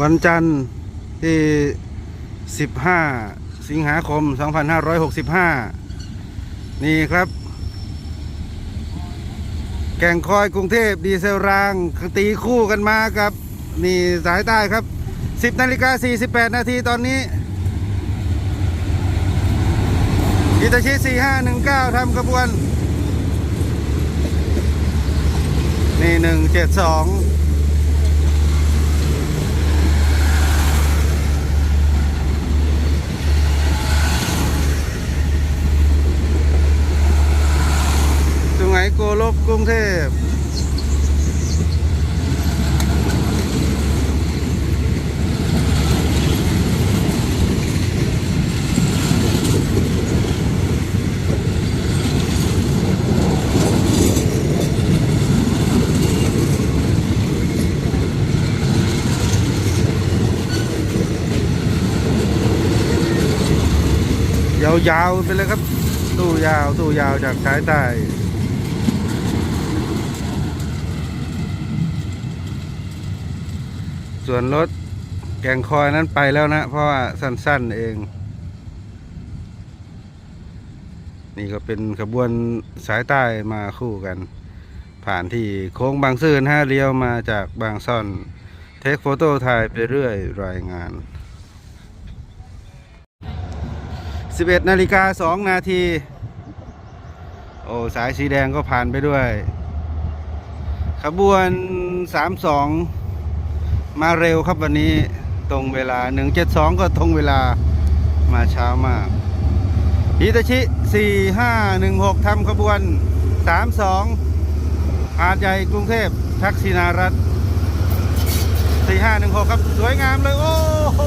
วันจันทร์ที่ 15 สิงหาคม 2565 นี่ครับ แก่งคอยกรุงเทพดีเซลรางตีคู่กันมากับ นี่สายใต้ครับ 10นาฬิกา48 นาทีตอนนี้อิตาชิ 4519ทำขบวน นี่ 172 สุไหงโกลกกรุงเทพยาวๆไปเลยครับ ตู้ยาว ตู้ยาวจากสายใต้ ส่วนรถแกงคอยนั้นไปแล้วนะ เพราะว่าสั้นๆเอง นี่ก็เป็นขบวนสายใต้มาคู่กัน ผ่านที่โค้งบางซื่อนะฮะเลี้ยวมาจากบางซ่อน เทคโฟโต้ถ่ายไปเรื่อยรายงาน 11นาฬิกา2นาทีโอ้สายสีแดงก็ผ่านไปด้วย ขบวน 32 มาเร็วครับวันนี้ตรงเวลา 172 ก็ตรงเวลามาเช้ามากฮิตาชิ 4516ทำขบวน 32 อาดใหญ่กรุงเทพทักษิณารัต4516 ครับ สวยงามเลย โอ้โห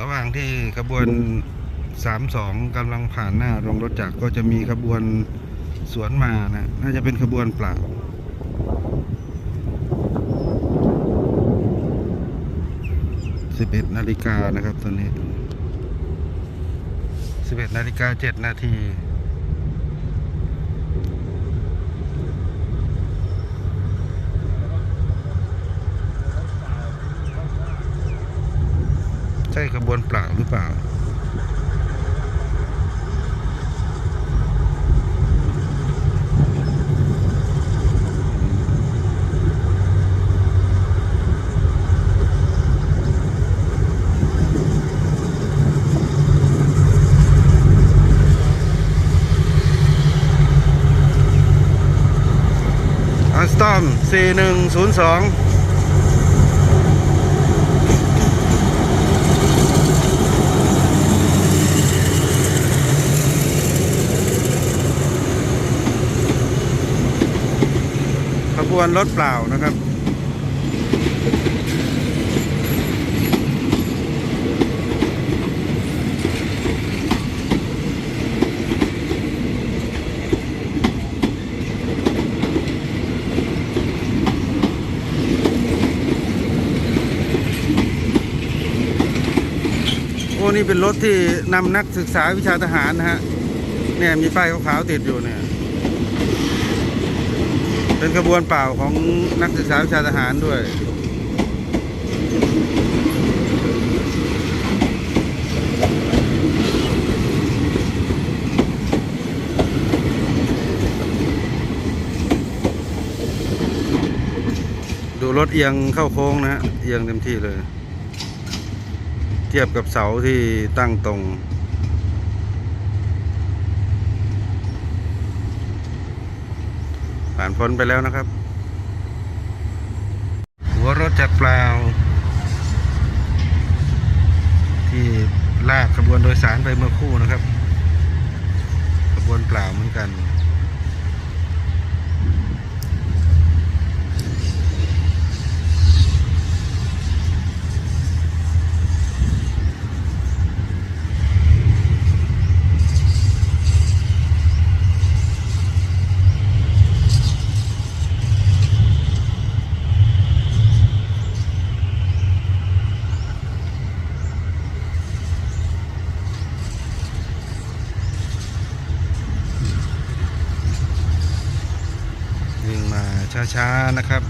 ระหว่างที่ขบวน 32กำลังผ่านหน้าโรงรถจักรก็จะมีขบวนสวนมานะ น่าจะเป็นขบวนเปล่า11นาฬิกานะครับตอนนี้11นาฬิกา7นาที ใช่ขบวนเปล่าหรือเปล่า อัสตอม 4102 วนรถเปล่านะครับ โอ้ นี่เป็นรถที่นำนักศึกษาวิชาทหารนะฮะ เนี่ยมีป้ายขาวๆติดอยู่เนี่ย เป็นขบวนเปล่าของนักศึกษาวิชาทหารด้วย ดูรถเอียงเข้าโค้งนะฮะ เอียงเต็มที่เลย เทียบกับเสาที่ตั้งตรง ผ่านพ้นไปแล้วนะครับ หัวรถจักรเปล่า ที่ลากขบวนโดยสารไปเมื่อคู่นะครับ ขบวนเปล่าเหมือนกัน ช้าๆนะครับ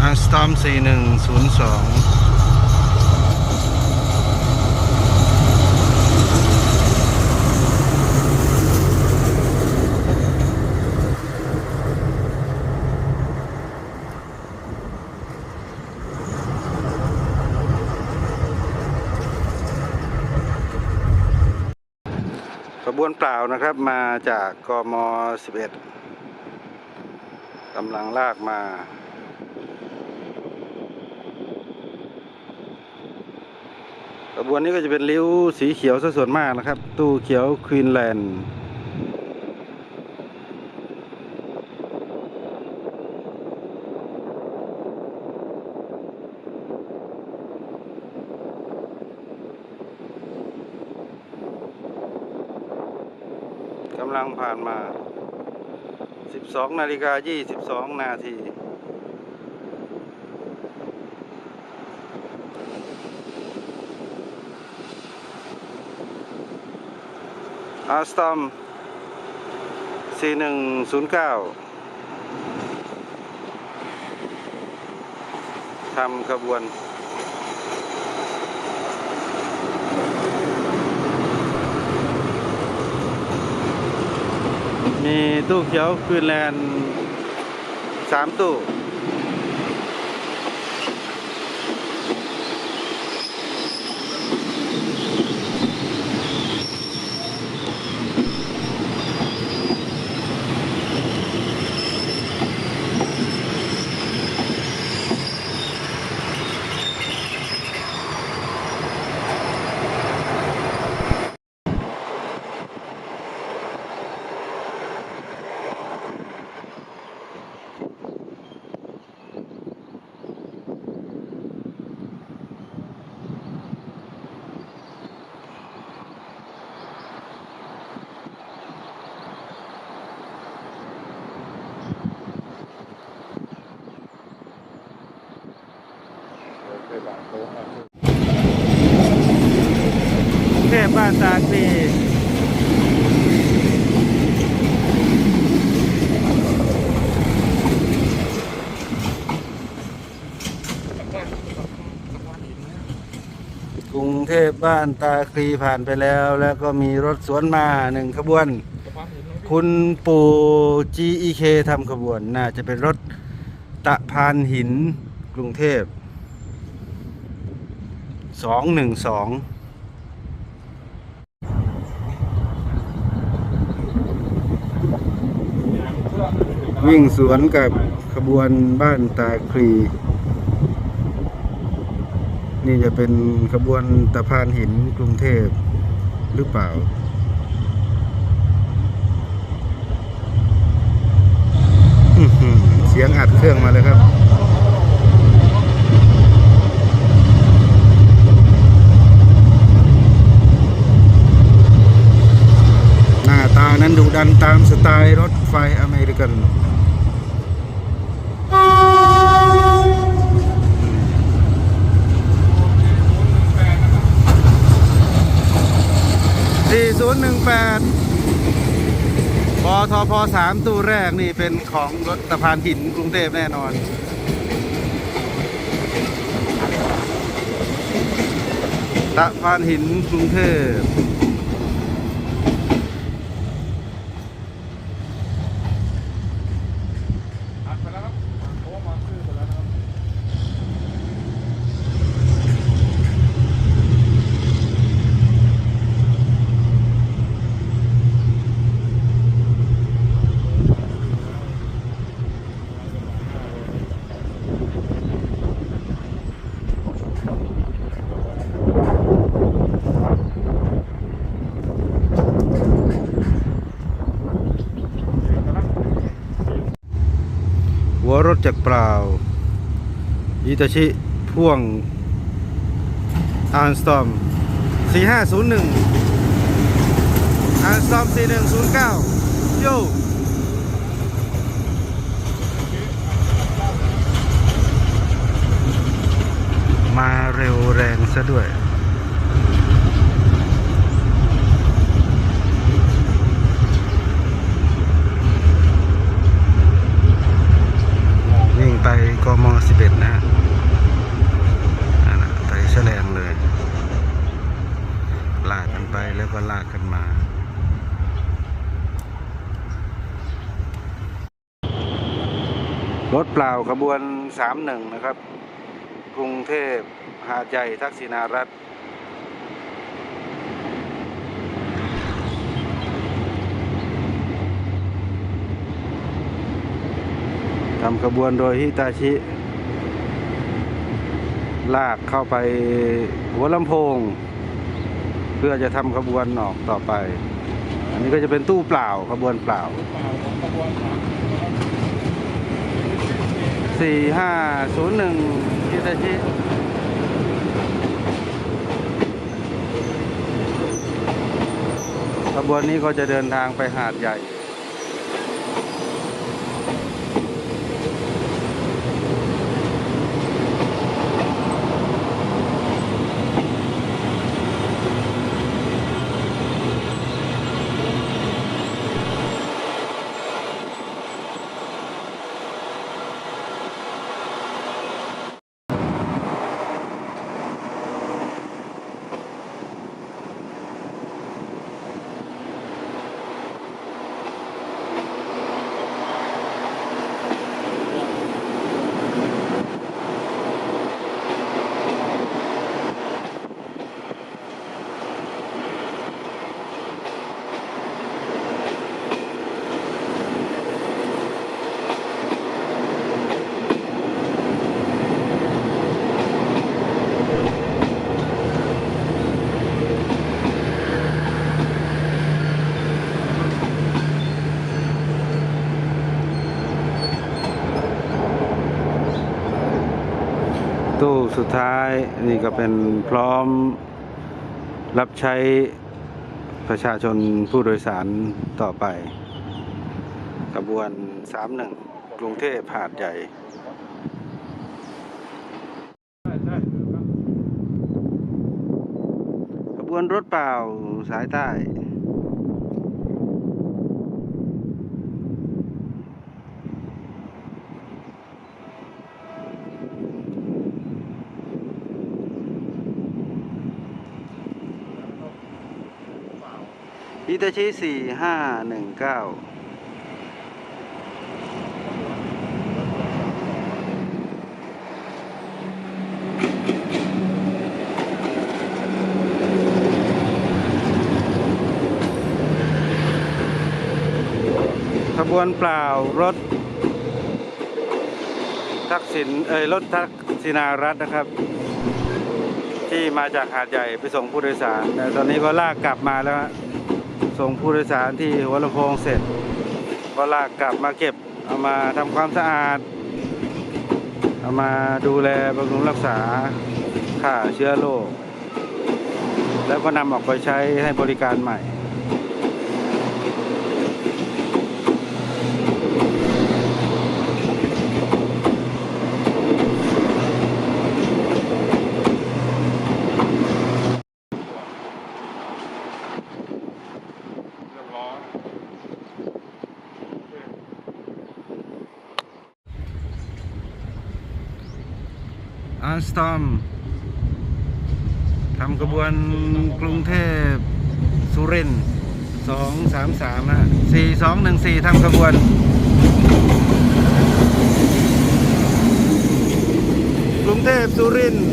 อาสตอม4102 ขบ วนเปล่านะครับมาจากกม 11กำลังลากมาขบวนนี้ก็จะเป็นริ้วสีเขียวซะส่วนมากนะครับ ตู้เขียวควีนแลนด์ำลังผ่านมา 12 นาฬิกา 22 นาที อาสตอม4109ทำขบวน มีตู้เขียวคืนแลนด์สามตู้ เทพบ้านตาคลีกรุงเทพบ้านตาคลีผ่านไปแล้ว แล้วก็มีรถสวนมาหนึ่งขบวน คุณปู่ GEK ทำขบวน น่าจะเป็นรถตะพานหินกรุงเทพ สองหนึ่งสองวิ่งสวนกับขบวนบ้านตาคลี นี่จะเป็นขบวนตะพานหินกรุงเทพหรือเปล่าเสียงอัดเครื่องมาเลยครับ หน้าตานั้น ดันตามสไตล์รถไฟอเมริกัน 4018ปทพ3ตู้แรกนี่เป็นของรถตะพานหินกรุงเทพแน่นอนตะพานหินกรุงเทพ อัดไปแล้วครับโอ้มาซื้อไปแล้วนะครับ หัว รถจักรเปล่าอิตาชิพ่วงอาร์สตอม4501อาร์สตอม4109โยมาเร็วแรงซะด้วย 61 นะนั่นนะไปแฉลงเลย ลากกันไปแล้วก็ลากกันมา รถเปล่าขบวน 31 นะครับ กรุงเทพหาดใหญ่ทักษิณารัฐทำขบวนโดยฮิตาชิ ลากเข้าไปหัวลำโพง เพื่อจะทำขบวนออกต่อไป อันนี้ก็จะเป็นตู้เปล่าขบวนเปล่าเปล่าของขบวนสาม4501ฮิตาชิขบวนนี้ก็จะเดินทางไปหาดใหญ่ ตู้ สุดท้ายนี่ก็เป็นพร้อมรับใช้ประชาชนผู้โดยสารต่อไปขบวน 31 กรุงเทพหาดใหญ่ขบวนรถเปล่าสายใต้ ตาชิสี่ห้าหนึ่งเก้าขบวนเปล่ารถ ทักษิณเอ้ยรถทักษิณารัตนะครับ ที่มาจากหาดใหญ่ไปส่งผู้โดยสารแต่ตอนนี้ก็ลากกลับมาแล้ว ส่งผู้โดยสารที่หัวลำโพงเสร็จ ก็ลากกลับมาเก็บ เอามาทำความสะอาด เอามาดูแลบำรุงรักษาฆ่าเชื้อโรคแล้วก็นำออกไปใช้ให้บริการใหม่ อันสตอมทำกระบวนกรุงเทพสุรินทร์สองสามสามฮะสี่สองหนึ่งสี่ทำกระบวนกรุงเทพสุรินทร์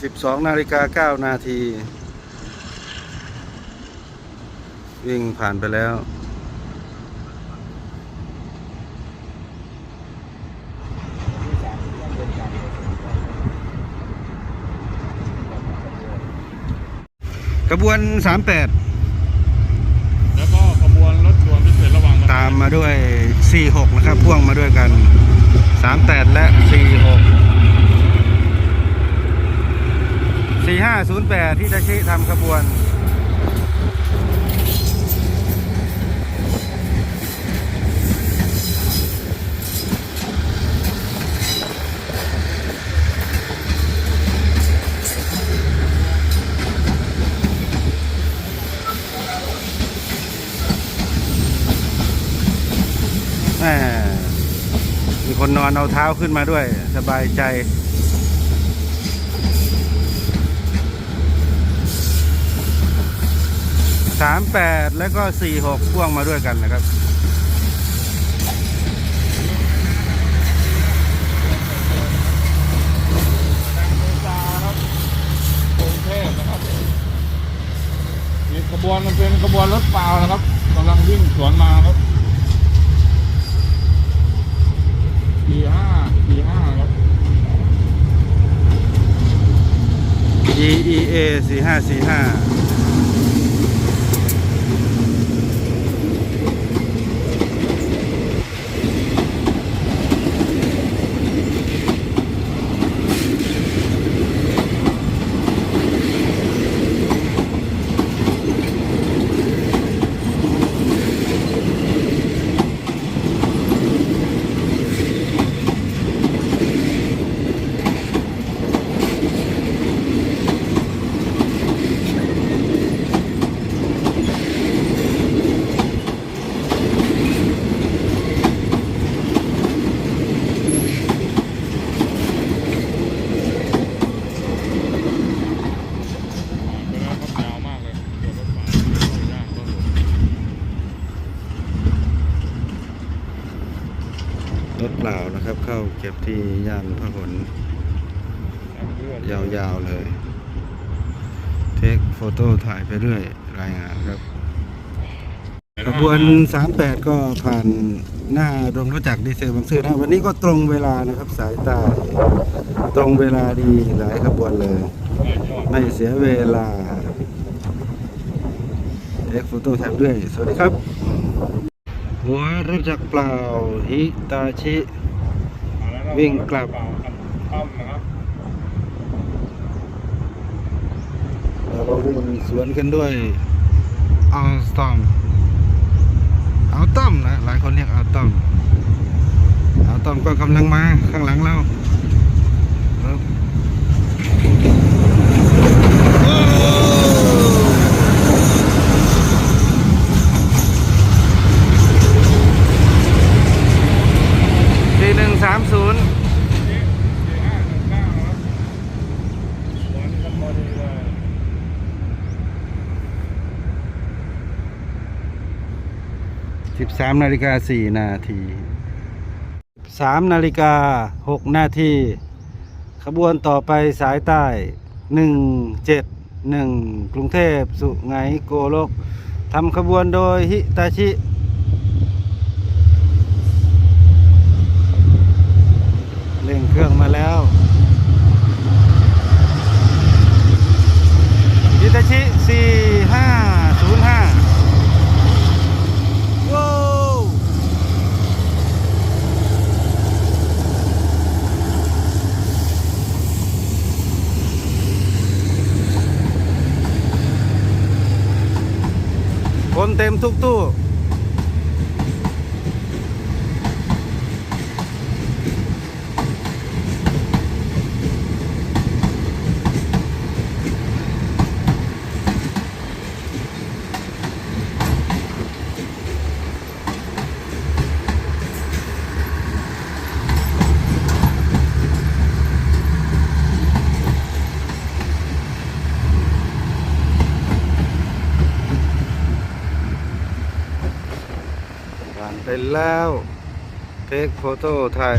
12นาฬิกา9นาที วิ่งผ่านไปแล้ว กระบวน 38 แล้วก็กระบวนรถด่วนพิเศษระหว่างตามมาด้วย 46 นะครับ พ่วงมาด้วยกัน 38 และ 46 4508 ที่ตาชิทำขบวนมีคนนอนเอาเท้าขึ้นมาด้วย สบายใจ สามแปดแล้วก็สี่หกพ่วงมาด้วยกันนะครับจาครับกรุงเทพนะครับมีขบวนมันเป็นขบวนรถเปล่านะครับกำลังวิ่งสวนมาครับสี่ห้าสี่ห้าครับ EEA สี่ห้าสี่ห้า ไปแล้วครับยาวมากเลยเดี๋ยวรถไฟย่างก็ รถเปล่านะครับ เข้าเก็บที่ย่านพหลเลื่อนยาวๆเลย เทคโฟโต้ถ่ายไปเรื่อยรายงานครับขบวน 38 ก็ผ่านหน้าโรงรู้จักดีเซลบางซื่อนะวันนี้ก็ตรงเวลานะครับสายใต้ตรงเวลาดีหลายขบวนเลย ไม่เสียเวลาเอ็กโฟโต้แท็บด้วย สวัสดีครับ หัวรถจักรเปล่าฮิตาชิ วิ่งกลับค่ำนะครับเราก็วิ่งสวนกันด้วยอัลสตอมอัลตอมนะหลายคนเรียกอัลตอมอัลตอมก็กำลังมาข้างหลังเรา 13นาฬิกา4นาที3นาฬิกา6นาทีขบวนต่อไปสายใต้ 171 กรุงเทพสุไหงโกโลกทำขบวนโดยฮิตาชิเร่งเครื่องมาแล้วฮิตาชิ 4 5 เต็มทุกตู้ แล้ว เทคโฟโต้ถ่าย